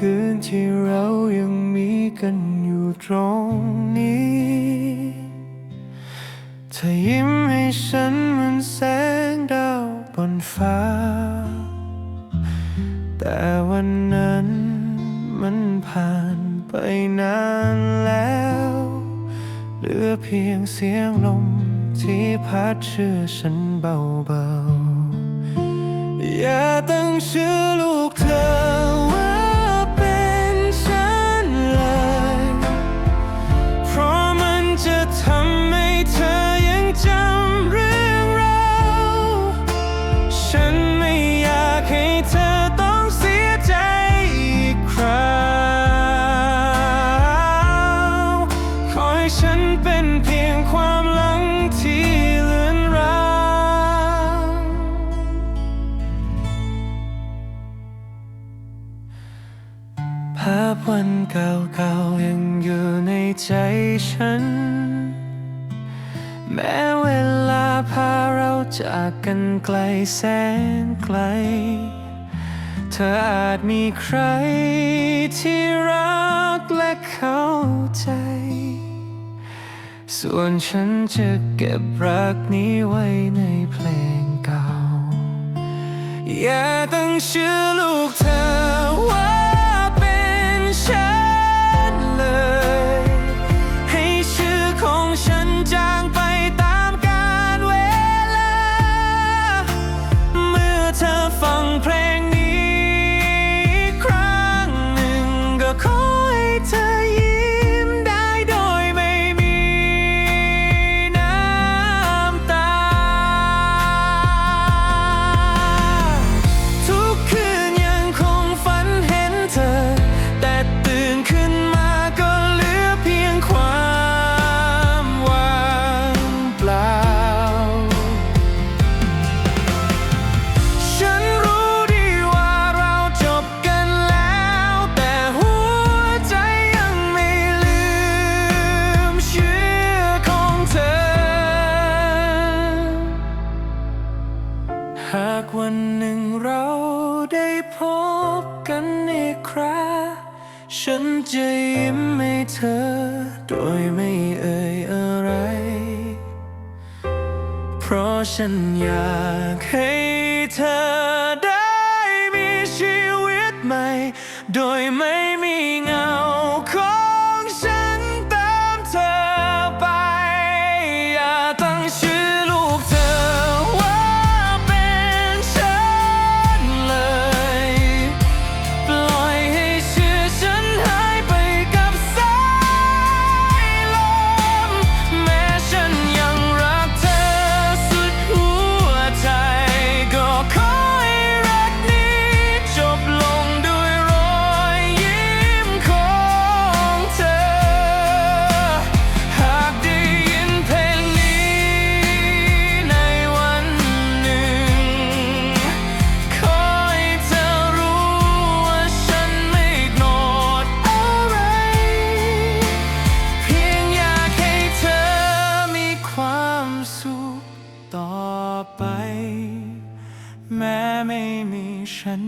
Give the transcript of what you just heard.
คืนที่เรายังมีกันอยู่ตรงนี้เธอยิ้มให้ฉันเหมือนแสงดาวบนฟ้า แต่วันนั้นมันผ่านไปนานแล้ว เหลือเพียงเสียงลมที่พัดเชื่อฉันเบาๆ อย่าตั้งชื่อลูกเธอาพวันเก่าๆยังอยู่ในใจฉัน แม้เวลาพาเราจากกันไกลแสนไกล เธออาจมีใครที่รักและเข้าใจ ส่วนฉันจะเก็บรักนี้ไว้ในเพลงเก่า อย่าตั้งชื่อลูกเธ หนึ่งเราได้พบกันอีกคราฉันจะยิ้มให้เธอ โดยไม่เอ่ยอะไร เพราะฉันอยากให้เธอได้มีชีวิตใหม่ โดยไม่มีเงา แม้ไม่มีฉัน